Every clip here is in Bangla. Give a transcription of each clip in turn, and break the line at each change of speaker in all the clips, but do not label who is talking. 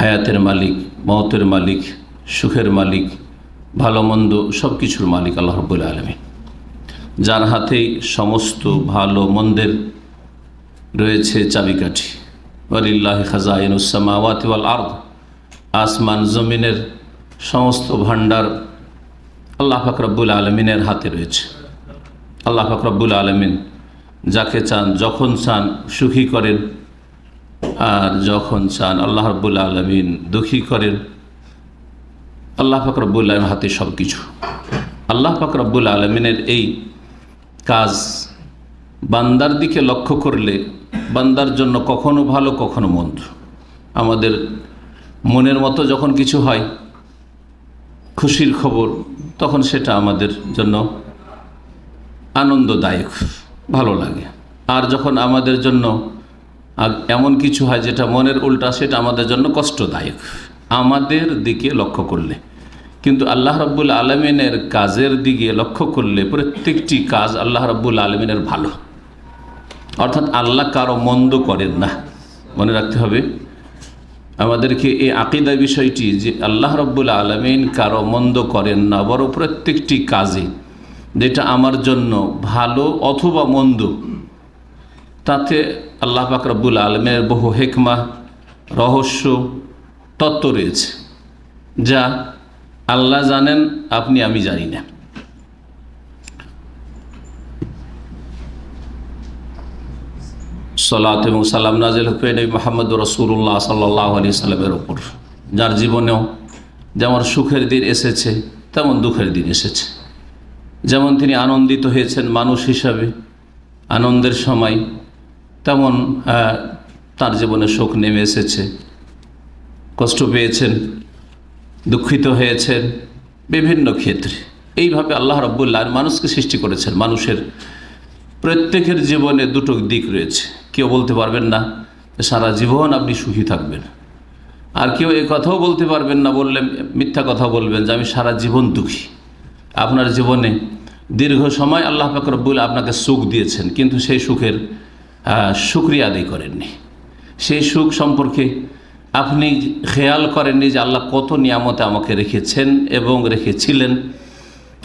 হায়াতের মালিক, মতের মালিক, সুখের মালিক, ভালো মন্দ সব কিছুর মালিক আল্লাহ রব্বুল আলমী যার হাতেই সমস্ত ভালো মন্দের রয়েছে চাবিকাঠি। ওয়ালিল্লাহ খাজাইনুসামাওয়াতি ওয়াল আর্দ। আসমান জমিনের সমস্ত ভাণ্ডার আল্লাহ ফাকরাবুল আলমিনের হাতে রয়েছে। আল্লাহ ফাকরাবুল আলমিন যাকে চান, যখন চান সুখী করেন। আর যখন চান আল্লাহ রব্বুল আলমিন দুঃখী করেন, আল্লাহ ফাকরাবুল আলম হাতে সব কিছু আল্লাহ ফাকরাবুল আলমিনের এই কাজ বান্দার দিকে লক্ষ্য করলে বান্দার জন্য কখনো ভালো, কখনো মন্দ। আমাদের মনের মতো যখন কিছু হয়, খুশির খবর, তখন সেটা আমাদের জন্য আনন্দদায়ক, ভালো লাগে। আর যখন আমাদের জন্য এমন কিছু হয় যেটা মনের উল্টা, সেটা আমাদের জন্য কষ্টদায়ক। আমাদের দিকে লক্ষ্য করলে। কিন্তু আল্লাহ রাব্বুল আলমিনের কাজের দিকে লক্ষ্য করলে প্রত্যেকটি কাজ আল্লাহ রাব্বুল আলমিনের ভালো। অর্থাৎ আল্লাহ কারও মন্দ করেন না। মনে রাখতে হবে, আমাদেরকে এই আকিদা বিষয়টি যে আল্লাহ রব্বুল আলমিন কারও মন্দ করেন না বড় প্রত্যেকটি কাজে যেটা আমার জন্য ভালো অথবা মন্দ তাতে আল্লাহ পাক রব্বুল আলমের বহু হেকমা, রহস্য, তত্ত্ব রয়েছে, যা আল্লাহ জানেন, আপনি, আমি জানি না। সলাত এবং সালাম নাজিল হুফেন মোহাম্মদ রসুল্লাহ সাল্লাহ আলি সাল্লামের ওপর যার জীবনেও যেমন সুখের দিন এসেছে, তেমন দুঃখের দিন এসেছে। যেমন তিনি আনন্দিত হয়েছেন মানুষ হিসাবে, আনন্দের সময় তেমন তার জীবনে শোক নেমে এসেছে। কষ্ট পেয়েছেন, দুঃখিত হয়েছেন, বিভিন্ন ক্ষেত্রে। এইভাবে আল্লাহ রব্বুল্লাহ মানুষকে সৃষ্টি করেছেন। মানুষের প্রত্যেকের জীবনে দুটো দিক রয়েছে। কেউ বলতে পারবেন না সারা জীবন আপনি সুখী থাকবেন। আর কেউ এ কথাও বলতে পারবেন না, বললে মিথ্যা কথা বলবেন যে আমি সারা জীবন দুঃখী। আপনার জীবনে দীর্ঘ সময় আল্লাহ ফাকরবুল আপনাকে সুখ দিয়েছেন, কিন্তু সেই সুখের সুক্রিয়া আদায় করেননি। সেই সুখ সম্পর্কে আপনি খেয়াল করেননি যে আল্লাহ কত নিয়ামতে আমাকে রেখেছেন এবং রেখেছিলেন।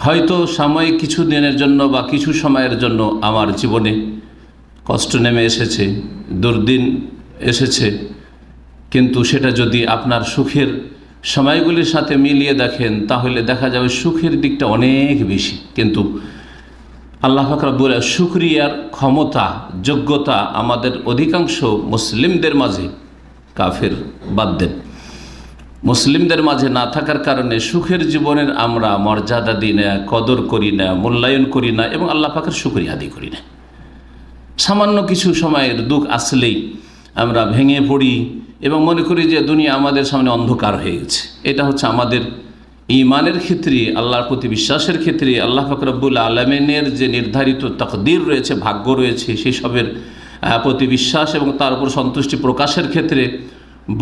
হয়তো সাময়িক কিছু দিনের জন্য বা কিছু সময়ের জন্য আমার জীবনে কষ্ট নেমে এসেছে, দুর্দিন এসেছে। কিন্তু সেটা যদি আপনার সুখের সময়গুলির সাথে মিলিয়ে দেখেন, তাহলে দেখা যাবে সুখের দিকটা অনেক বেশি। কিন্তু আল্লাহ ফাকরাবুল সুক্রিয়ার ক্ষমতা, যোগ্যতা আমাদের অধিকাংশ মুসলিমদের মাঝে কাফের বাদ দেন। মুসলিমদের মাঝে না থাকার কারণে সুখের জীবনের আমরা মর্যাদা দিই না, কদর করি না, মূল্যায়ন করি না এবং আল্লাহ পাকের সুক্রিয়া আদি করি না। সামান্য কিছু সময়ের দুঃখ আসলেই আমরা ভেঙে পড়ি এবং মনে করি যে দুনিয়া আমাদের সামনে অন্ধকার হয়ে গেছে। এটা হচ্ছে আমাদের ইমানের ক্ষেত্রে, আল্লাহর প্রতি বিশ্বাসের ক্ষেত্রে, আল্লাহ ফকরবুল আলমিনের যে নির্ধারিত তকদির রয়েছে, ভাগ্য রয়েছে, সেসবের প্রতি বিশ্বাস এবং তার উপর সন্তুষ্টি প্রকাশের ক্ষেত্রে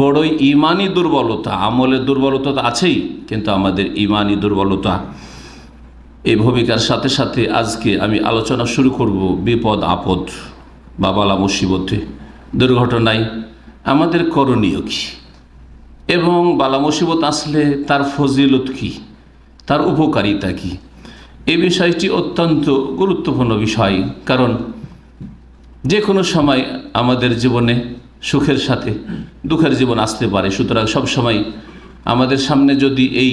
বড়ই ইমানই দুর্বলতা। আমলের দুর্বলতা তো আছেই, কিন্তু আমাদের ইমানই দুর্বলতা। এই ভূমিকার সাথে সাথে আজকে আমি আলোচনা শুরু করব বিপদ, আপদ বা বালা মুসিবতে, দুর্ঘটনায়। আমাদের করণীয় কী? এবং বালা মুসিবত আসলে তার ফজিলত কী? তার উপকারিতা কী? এই বিষয়টি অত্যন্ত গুরুত্বপূর্ণ বিষয়, কারণ যে কোনো সময় আমাদের জীবনে সুখের সাথে দুঃখের জীবন আসতে পারে। সুতরাং সবসময় আমাদের সামনে যদি এই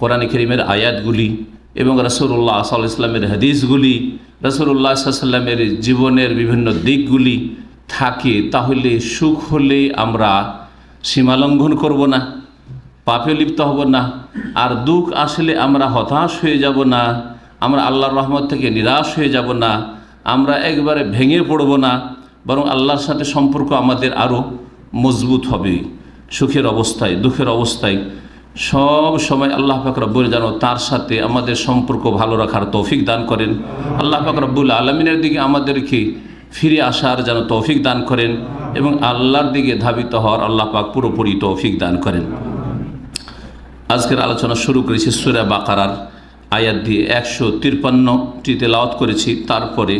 কোরআন করিমের আয়াতগুলি এবং রসুল্লাহ সাল ইসলামের হাদিসগুলি রসুল্লাহ সাল্লামের জীবনের বিভিন্ন দিকগুলি থাকে, তাহলে সুখ হলে আমরা সীমালঙ্ঘন করব না, পাপে লিপ্ত হব না, আর দুঃখ আসলে আমরা হতাশ হয়ে যাব না, আমরা আল্লাহর রহমত থেকে নিরাশ হয়ে যাব না, আমরা একবারে ভেঙে পড়ব না, বরং আল্লাহর সাথে সম্পর্ক আমাদের আরও মজবুত হবে। সুখের অবস্থায়, দুঃখের অবস্থায়, সব সময় আল্লাহ পাক রব্বুল যেন তার সাথে আমাদের সম্পর্ক ভালো রাখার তৌফিক দান করেন। আল্লাহ পাক রব্বুল আলমিনের দিকে আমাদেরকে ফিরে আসার যেন তৌফিক দান করেন। এবং আল্লাহর দিকে ধাবিত হওয়ার আল্লাহ পাক পুরোপুরি তৌফিক দান করেন। আজকের আলোচনা শুরু করেছি সুরা বাকারার আয়াত দিয়ে একশো তিরপান্নটিতে লাওয়াত করেছি, তারপরে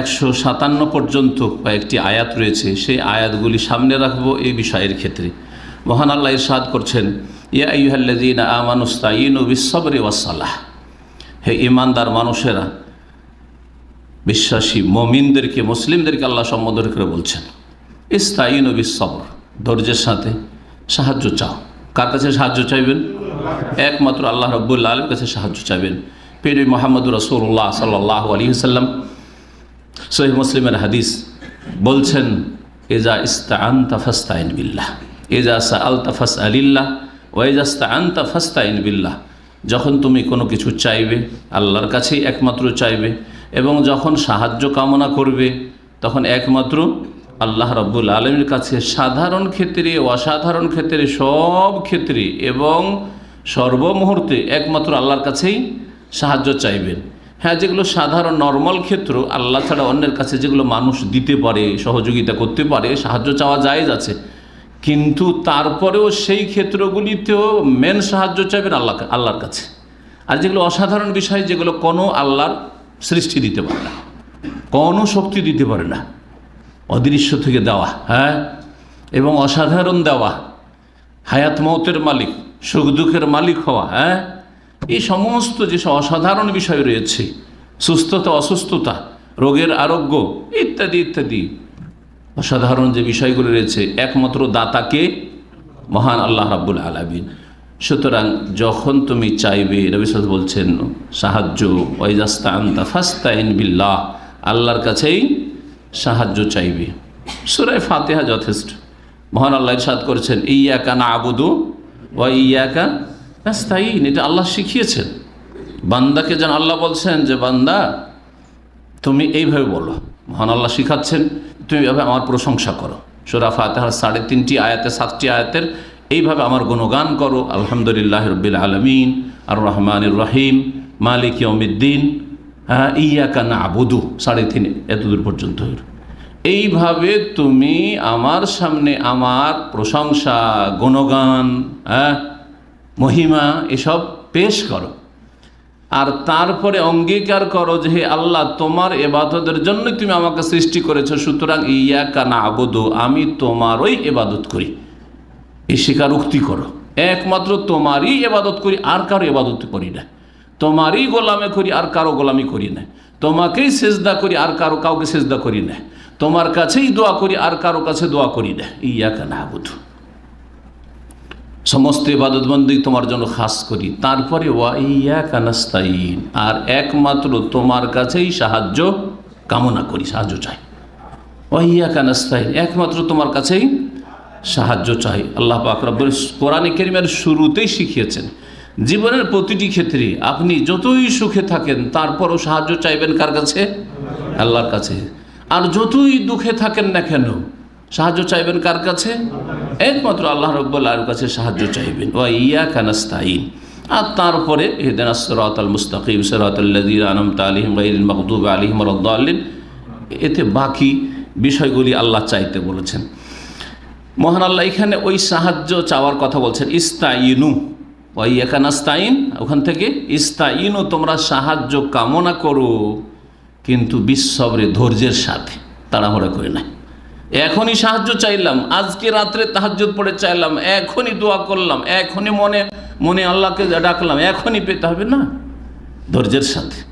একশো সাতান্ন পর্যন্ত কয়েকটি আয়াত রয়েছে, সেই আয়াতগুলি সামনে রাখব এই বিষয়ের ক্ষেত্রে। মহান আল্লাহ ইরশাদ করছেন, ইয়া ইউহাল্লাদিন আমানুস্তাইন বিশ্বরে ওয়াসাল্লাহ হে ইমানদার মানুষেরা, বিশ্বাসী মমিনদেরকে, মুসলিমদেরকে আল্লাহ সম্বোধন করে বলছেন ইস্তাইন ও বিশ্বর ধৈর্যের সাথে সাহায্য চাও। কার কাছে সাহায্য চাইবেন? একমাত্র আল্লাহ রব্বুল্লা আলমের কাছে সাহায্য চাইবেন। পেরি মোহাম্মদ রসুল্লাহ সাল্লাহ আলী সাল্লাম সহি মুসলিমের হাদিস বলছেন এজা ইস্তাআন তাফাস্তাইন বিল্লাহ। এজা সা আল তাফাস আলিল্লাহ ওয়েজাস্তা আন তাফাস্তাইন বিল্লাহ। যখন তুমি কোনো কিছু চাইবে, আল্লাহর কাছেই একমাত্র চাইবে এবং যখন সাহায্য কামনা করবে, তখন একমাত্র আল্লাহ রব্বুল আলমীর কাছে সাধারণ ক্ষেত্রে, অসাধারণ ক্ষেত্রে, সব ক্ষেত্রে এবং সর্বমুহূর্তে একমাত্র আল্লাহর কাছেই সাহায্য চাইবেন। হ্যাঁ যেগুলো সাধারণ, নর্মাল ক্ষেত্র, আল্লাহ ছাড়া অন্যের কাছে যেগুলো মানুষ দিতে পারে, সহযোগিতা করতে পারে, সাহায্য চাওয়া যায় আছে কিন্তু তারপরেও সেই ক্ষেত্রগুলিতেও মেন সাহায্য চাইবেন আল্লাহ, আল্লাহর কাছে। আর যেগুলো অসাধারণ বিষয়, যেগুলো কোনো আল্লাহর সৃষ্টি দিতে পারে না, কোনো শক্তি দিতে পারে না। অদৃশ্য থেকে দেওয়া হ্যাঁ? এবং অসাধারণ দেওয়া, হায়াত মৌতের মালিক, সুখ দুঃখের মালিক হওয়া হ্যাঁ? এই সমস্ত যেসব অসাধারণ বিষয় রয়েছে, সুস্থতা, অসুস্থতা, রোগের আরোগ্য, ইত্যাদি ইত্যাদি, অসাধারণ যে বিষয়গুলো রয়েছে, একমাত্র দাতাকে মহান আল্লাহ রাব্বুল আলমিন। সুতরাং যখন তুমি চাইবে রবিসাদ বলছেন, সাহায্য ওয়াইজাস্তান তাফাস্তাইন বিল্লাহ, আল্লাহর কাছেই সাহায্য চাইবে। সুরায় ফাতেহা যথেষ্ট। মহান আল্লাহ ইরশাদ করেছেন ইয়াকা না আবুদু ওয়া ইয়াকা নাস্তাইন এটা আল্লাহ শিখিয়েছেন। বান্দাকে যেন আল্লাহ বলছেন যে, বান্দা, তুমি এইভাবে বলো। মহান আল্লাহ শিখাচ্ছেন, তুমি এভাবে আমার প্রশংসা করো। সুরা ফাতেহার সাড়ে তিনটি আয়াতে, সাতটি আয়াতের, এইভাবে আমার গুণগান করো। আলহামদুলিল্লাহ রবিল আলমিন আর রহমান রহিম মালিক ইয়মিদ্দিন হ্যাঁ ইয়াকা না আবুদু সাড়ে তিন, এতদূর পর্যন্ত এইভাবে তুমি আমার সামনে আমার প্রশংসা, গণগান হ্যাঁ মহিমা এসব পেশ করো। আর তারপরে অঙ্গীকার করো যে হে আল্লাহ, তোমার এবাদতের জন্য তুমি আমাকে সৃষ্টি করেছ, সুতরাং ইয়া কানা আবদু আমি তোমারই এবাদত করি। এই স্বীকারোক্তি করো। একমাত্র তোমারই এবাদত করি, আর কারও এবাদত করি না। তোমারই গোলামে করি, আর কারও গোলামি করি না। তোমাকেই সেজদা করি, আর কারও কাউকে সেজদা করি না। তোমার কাছেই দোয়া করি, আর কারও কাছে দোয়া করি না। ইয়া কানা আবুদু সমস্ত ইবাদতবন্দি তোমার জন্য খাস করি। তারপরে ওয়া ইয়া কানাস্তাইন আর একমাত্র তোমার কাছেই সাহায্য, কামনা করি, সাহায্য চাই। ওয়া ইয়া কানাস্তাইন একমাত্র তোমার কাছেই সাহায্য চাই। আল্লাহ পাক রব্বুল কোরআনে কেরিমের শুরুতেই শিখিয়েছেন জীবনের প্রতিটি ক্ষেত্রে আপনি যতই সুখে থাকেন, তারপরও সাহায্য চাইবেন কার কাছে? আল্লাহর কাছে। আর যতই দুঃখে থাকেন না কেন, সাহায্য চাইবেন কার কাছে? একমাত্র আল্লাহ রব্বুল্লাহর কাছে সাহায্য চাইবেন। ও ইয়া কানাস্তাইন আর তারপরে হেদেন সরাত আল মুস্তাকিম সরাতুল্লাদিন আনম তালিম গাইল মকদুব আলিম রদ্দাল্লিন এতে বাকি বিষয়গুলি আল্লাহ চাইতে বলেছেন। মহান আল্লাহ এখানে ওই সাহায্য চাওয়ার কথা বলছেন। ইস্তাইনু ওই একানাস্তাইন ওখান থেকে, ইস্তাইনু, তোমরা সাহায্য কামনা করো, কিন্তু বিশ্বরে ধৈর্যের সাথে তাড়াহুড়া করে না এখনই সাহায্য চাইলাম, আজকে রাত্রে তাহাজ্জুদ পড়ে চাইলাম, এখনই দোয়া করলাম, এখনই মনে মনে আল্লাহকে ডাকলাম, এখনই পেতে হবে না? ধৈর্যের সাথে।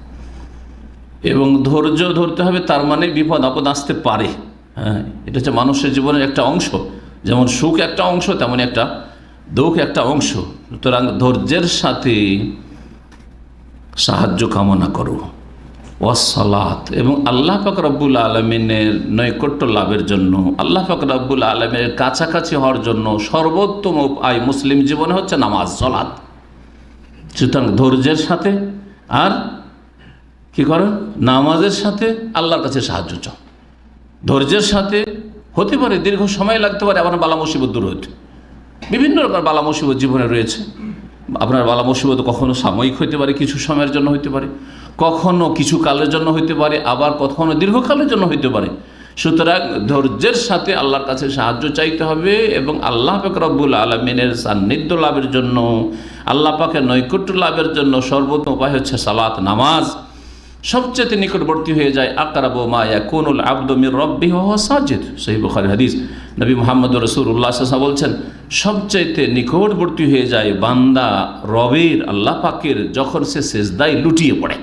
এবং ধৈর্য ধরতে হবে, তার মানে বিপদ, আপদ আসতে পারে। হ্যাঁ এটা হচ্ছে মানুষের জীবনের একটা অংশ। যেমন সুখ একটা অংশ, তেমন একটা দুঃখ একটা অংশ। সুতরাং ধৈর্যের সাথে সাহায্য কামনা করো। ওয়াসালাত এবং আল্লাহ পাক রব্বুল আলমিনের নৈকট্য লাভের জন্য, আল্লাহ পাক রব্বুল আলমিনের কাছাকাছি হওয়ার জন্য সর্বোত্তম উপায় মুসলিম জীবনে হচ্ছে নামাজ, সলাত। সুতরাং ধৈর্যের সাথে আর কি করেন নামাজের সাথে আল্লাহর কাছে সাহায্য চাও। ধৈর্যের সাথে হতে পারে দীর্ঘ সময় লাগতে পারে আপনার বালা মুসিবত দূর হতে। বিভিন্ন রকমের বালা মুসিবত জীবনে রয়েছে। আপনার বালা মুসিবত কখনো সাময়িক হইতে পারে, কিছু সময়ের জন্য হইতে পারে, কখনো কিছু কালের জন্য হইতে পারে, আবার কখনো দীর্ঘকালের জন্য হইতে পারে। সুতরাং ধৈর্যের সাথে আল্লাহর কাছে সাহায্য চাইতে হবে এবং আল্লাহ পাক রব্বুল আলমিনের সান্নিধ্য লাভের জন্য, আল্লাহ পাকের নৈকট্য লাভের জন্য সর্বোত্তম উপায় হচ্ছে সালাত, নামাজ। সবচেয়ে নিকটবর্তী হয়ে যায়, আকরাবো মায়া কোনুল আব্দমির রব্বি হ সাজিদ। সেই বুখারি হাদিস। নবী মোহাম্মদ রসুল্লাহ বলছেন, সবচাইতে নিকটবর্তী হয়ে যায় বান্দা রবের আল্লাহ পাকের যখন সে সেজদায় লুটিয়ে পড়ে।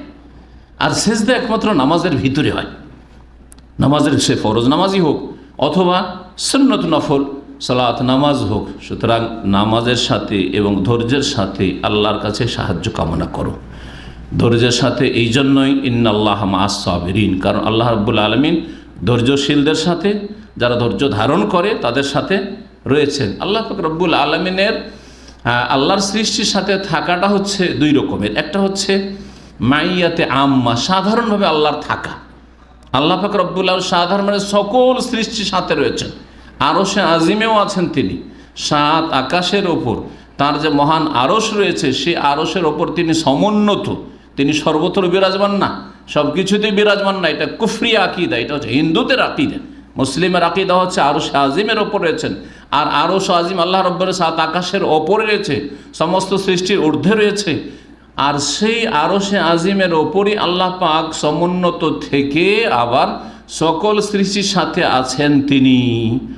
আর সেজদা একমাত্র নামাজের ভিতরে হয়। নামাজের সে ফরজ নামাজই হোক অথবা সন্নত নফল, সালাত নামাজ হোক, সুতরাং নামাজের সাথে এবং ধৈর্যের সাথে আল্লাহর কাছে সাহায্য কামনা করো। ধৈর্যের সাথে এই জন্যই ইন্নাল্লাহ মাসাবিরিন কারণ আল্লাহ রব্বুল আলমিন ধৈর্যশীলদের সাথে যারা ধৈর্য ধারণ করে তাদের সাথে রয়েছেন। আল্লাহ রব্বুল আলমিনের আল্লাহর সৃষ্টির সাথে থাকাটা হচ্ছে দুই রকমের। একটা হচ্ছে মাইয়াতে আম্মা, সাধারণভাবে আল্লাহর থাকা। আল্লাহ পাক রব্বুল আল সাধারণ মানে সকল সৃষ্টির সাথে রয়েছেন। আরও সে আজিমেও আছেন তিনি। সাত আকাশের ওপর, তার যে মহান আরস রয়েছে সে আরসের ওপর তিনি সমুন্নত। তিনি সর্বত্র বিরাজমান না সব কিছুতেই বিরাজমান না। এটা কুফরি আকিদা, এটা হচ্ছে হিন্দুদের আকিদা। মুসলিমের আকিদা হচ্ছে আরও আজিমের ওপর রয়েছেন। আর আরও আজিম আল্লাহ রব্বর সাত আকাশের ওপরে রয়েছে, সমস্ত সৃষ্টির ঊর্ধ্বে রয়েছে। আর সেই আরও সে আজিমের ওপরই আল্লাহ পাক সমুন্নত থেকে আবার সকল সৃষ্টির সাথে আছেন তিনি।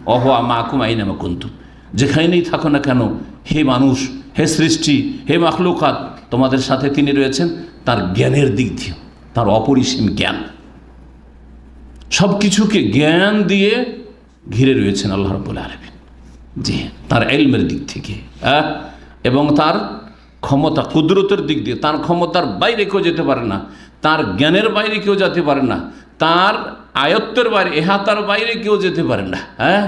অহা মাকুম আইনামা কুন্তু যেখানেই থাকো না কেন, হে মানুষ, হে সৃষ্টি, হে মাখলুকাত, তোমাদের সাথে তিনি রয়েছেন। তার জ্ঞানের দিক দিয়ে, তার অপরিসীম জ্ঞান। সব কিছুকে জ্ঞান দিয়ে ঘিরে রয়েছেন আল্লাহ রব্বুল আলমিন। জি, তার এলমের দিক থেকে এবং তার ক্ষমতা, কুদরতের দিক দিয়ে, তার ক্ষমতার বাইরে কেউ যেতে পারে না, তার জ্ঞানের বাইরে কেউ যেতে পারে না, তার আয়ত্তের বাইরে, এহাতার বাইরে কেউ যেতে পারে না হ্যাঁ?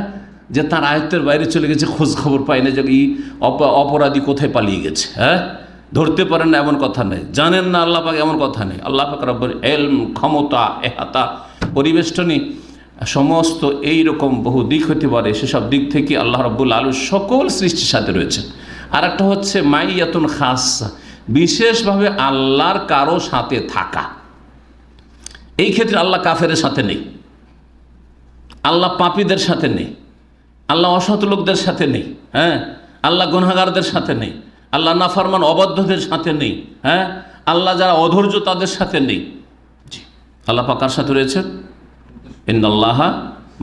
যে তার আয়ত্তের বাইরে চলে গেছে, খোঁজ খবর পায় না যে এই অপরাধী কোথায় পালিয়ে গেছে হ্যাঁ? ধরতে পারেন না, এমন কথা নেই। জানেন না, আল্লাহ পাক এমন কথা নেই। আল্লাহ পাক রব্বর এলম ক্ষমতা, এহাতা পরিবেষ্টনী, সমস্ত এই রকম বহু দিক হতে পারে, সেসব দিক থেকে আল্লাহ রব্বুল আলু সকল সৃষ্টির সাথে রয়েছে আর একটা হচ্ছে মাইয়াতুন খাস বিশেষভাবে আল্লাহর কারও সাথে থাকা। এই ক্ষেত্রে আল্লাহ কাফের সাথে নেই। আল্লাহ পাপীদের সাথে নেই। আল্লাহ অসৎ লোকদের সাথে নেই। হ্যাঁ? আল্লাহ গুনাগারদের সাথে নেই। আল্লাহ নাফারমান অবাধ্যদের সাথে নেই। হ্যাঁ? আল্লাহ যারা অধৈর্য তাদের সাথে নেই। জি। আল্লাহ পাকার সাথে রয়েছেন? ইন্দাল্লাহা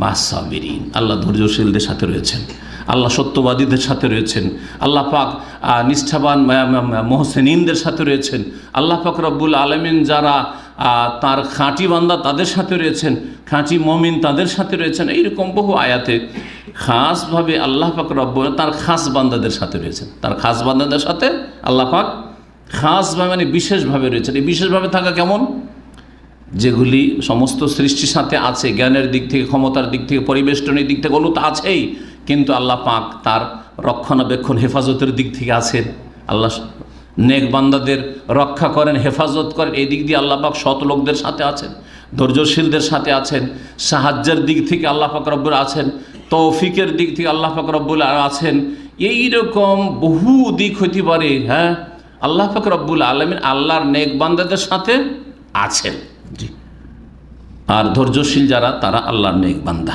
মাসাবিরিন আল্লাহ ধৈর্যশীলদের সাথে রয়েছেন। আল্লাহ সত্যবাদীদের সাথে রয়েছেন। আল্লাহ পাক নিষ্ঠাবান মোহসেনিনদের সাথে রয়েছেন। আল্লাহ পাক রব্বুল আলমিন যারা তার খাঁটি বান্দা তাদের সাথে রয়েছেন। খাঁটি মমিন তাদের সাথে রয়েছেন। এইরকম বহু আয়াতে খাসভাবে আল্লাহ পাক রব্বুল তার খাস বান্দাদের সাথে রয়েছেন। তার খাস বান্দাদের সাথে আল্লাহ পাক খাসভাবে মানে বিশেষভাবে রয়েছেন। এই বিশেষভাবে থাকা কেমন? যেগুলি সমস্ত সৃষ্টির সাথে আছে, জ্ঞানের দিক থেকে, ক্ষমতার দিক থেকে, পরিবেষ্টনের দিক থেকে, ওগুলো তো আছেই। কিন্তু আল্লাহ পাক তার রক্ষণাবেক্ষণ, হেফাজতের দিক থেকে আছেন। আল্লাহ নেক বান্দাদের রক্ষা করেন, হেফাজত করেন। এই দিক দিয়ে আল্লাহ পাক সৎ লোকদের সাথে আছেন, ধৈর্যশীলদের সাথে আছেন, সাহায্যের দিক থেকে আল্লাহ পাক রব্বুল আছেন, তৌফিকের দিক থেকে আল্লাহ পাক রব্বুল আছেন। এই রকম বহু দিক হতে পারে হ্যাঁ? আল্লাহ পাক রব্বুল আলমিন আল্লাহর নেক বান্দাদের সাথে আছেন। আর ধৈর্যশীল যারা তারা আল্লাহর নেক বান্দা।